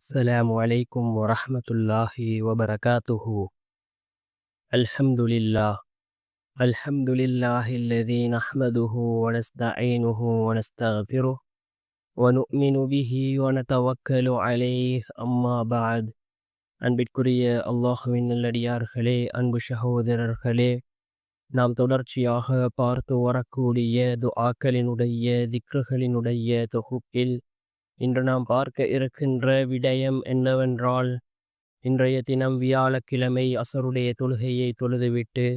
السلام عليكم ورحمة الله وبركاته الحمد لله الحمد لله الذي نحمده ونستعينه ونستغفره ونؤمن به ونتوكل عليه أما بعد அன்பிற்குரிய அல்லாஹுவின் நல்லடியார்களே அன்பு சகோதரர்களே நாம் தொடர்ச்சியாக பார்த்து வரக்கூடிய துஆக்களினுடைய திக்ருகளினுடைய தொகுப்பில் இன்று நாம் பார்க்க இருக்கின்ற விடயம் என்னவென்றால் இன்றைய தினம் வியாழக்கிழமை அசருடைய தொழுகையை தொழுதுவிட்டு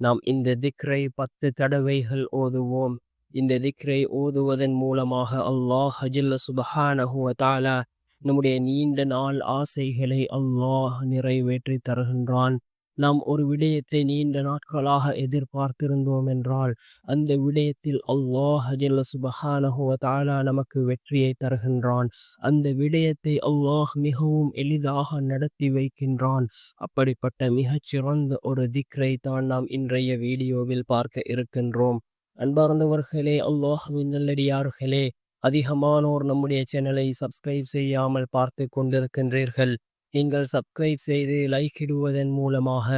நாம் இந்த திக்ரை பத்து தடவைகள் ஓதுவோம். இந்த திக்ரை ஓதுவதன் மூலமாக அல்லாஹ் ஹஜில்ல சுபஹானஹுவ தாலா நம்முடைய நீண்ட நாள் ஆசைகளை அல்லாஹ் நிறைவேற்றி தருகின்றான். நாம் ஒரு விடயத்தை நீண்ட நாட்களாக எதிர்பார்த்திருந்தோம் என்றால் அந்த விடயத்தில் அல்லாஹ் சுபஹானஹுவ தாலா நமக்கு வெற்றியை தருகின்றான். அந்த விடயத்தை அல்லாஹ் மிகவும் எளிதாக நடத்தி வைக்கின்றான். அப்படிப்பட்ட மிகச்சிறந்த ஒரு திக்ரை தான் நாம் இன்றைய வீடியோவில் பார்க்க இருக்கின்றோம். அன்பார்ந்தவர்களே அல்லாஹுவின் நல்லடியார்களே அதிகமானோர் நம்முடைய சேனலை சப்ஸ்கிரைப் செய்யாமல் பார்த்து கொண்டிருக்கின்றீர்கள். நீங்கள் சப்ஸ்கிரைப் செய்து லைக் இடுவதன் மூலமாக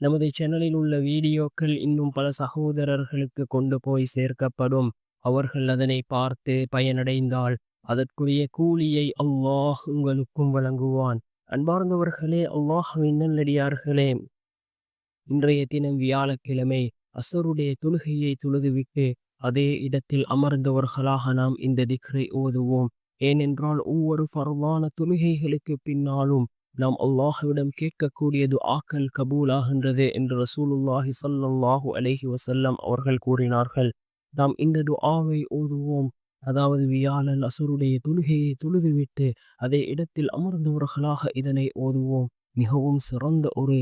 நமது சேனலில் உள்ள வீடியோக்கள் இன்னும் பல சகோதரர்களுக்கு கொண்டு போய் சேர்க்கப்படும். அவர்கள் அதனை பார்த்து பயனடைந்தால் அதற்குரிய கூலியை அல்லாஹ் உங்களுக்கும் வழங்குவான். அன்பார்ந்தவர்களே அல்லாஹுவின் நல்லடியார்களே இன்றைய தினம் வியாழக்கிழமை அசருடைய தொழுகையை தொழுதுவிட்டு அதே இடத்தில் அமர்ந்தவர்களாக நாம் இந்த திக்ரை ஓதுவோம். ஏனென்றால் ஒவ்வொரு பரவான தொழுகைகளுக்கு பின்னாலும் நாம் அல்லாஹுவிடம் கேட்கக்கூடியது ஆக்கல் கபூலாகின்றது என்று ரசூலுல்லாஹி சல்லாஹூ அலஹி வசல்லம் அவர்கள் கூறினார்கள். நாம் இந்த துஆவை ஓதுவோம். அதாவது வியாழன் அசுருடைய தொழுகையை தொழுதுவிட்டு அதே இடத்தில் அமர்ந்தவர்களாக இதனை ஓதுவோம். மிகவும் சிறந்த ஒரு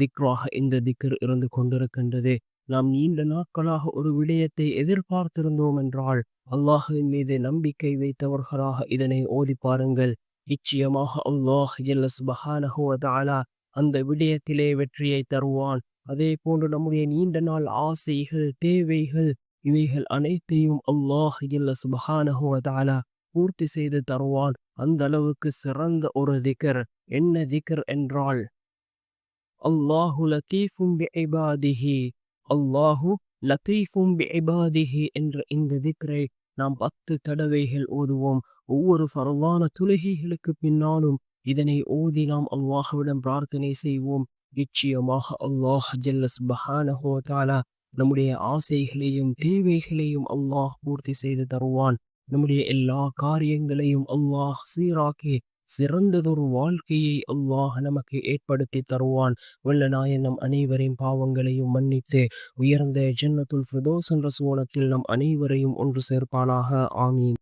திக்ராக இந்த திக்கர் இருந்து கொண்டிருக்கின்றது. நாம் நீண்ட நாட்களாக ஒரு விடயத்தை எதிர்பார்த்திருந்தோம் என்றால் அல்லாஹுவின் மீது நம்பிக்கை வைத்தவர்களாக இதனை ஓதி பாருங்கள். நிச்சயமாக அல்லாஹ் ஜல்ல அந்த விடயத்திலே வெற்றியை தருவான். அதே போன்று நம்முடைய நீண்ட நாள் ஆசைகள் தேவைகள் இவைகள் அனைத்தையும் அல்லாஹ் ஜல்ல சுபஹானஹுவதாலா பூர்த்தி செய்து தருவான். அந்த அளவுக்கு சிறந்த ஒரு திகர். என்ன திகர் என்றால் அல்லாஹு லத்தீஃபும் பிஇபாதிஹி. அல்லாஹு லத்தீஃபும் பிஇபாதிஹி என்ற இந்த திக்ரை நாம் பத்து தடவைகள் ஓதுவோம். ஒவ்வொரு பரவான தொழுகைகளுக்கு பின்னாலும் இதனை ஓதி நாம் அல்லாஹுவிடம் பிரார்த்தனை செய்வோம். நிச்சயமாக அல்லாஹ் ஜல்லஸ் பஹானஹோதாலா நம்முடைய ஆசைகளையும் தேவைகளையும் அல்லாஹ் பூர்த்தி செய்து தருவான். நம்முடைய எல்லா காரியங்களையும் அல்லாஹ் சீராக்கி சிறந்ததொரு வாழ்க்கையை அல்லாஹ் நமக்கு ஏற்படுத்தி தருவான். வல்ல நாயன் நம் அனைவரின் பாவங்களையும் மன்னித்து உயர்ந்த ஜன்னத்துல் ஃபிரதோஸ் என்ற சோனத்தில் நம் அனைவரையும் ஒன்று சேர்ப்பானாக. ஆமீன்.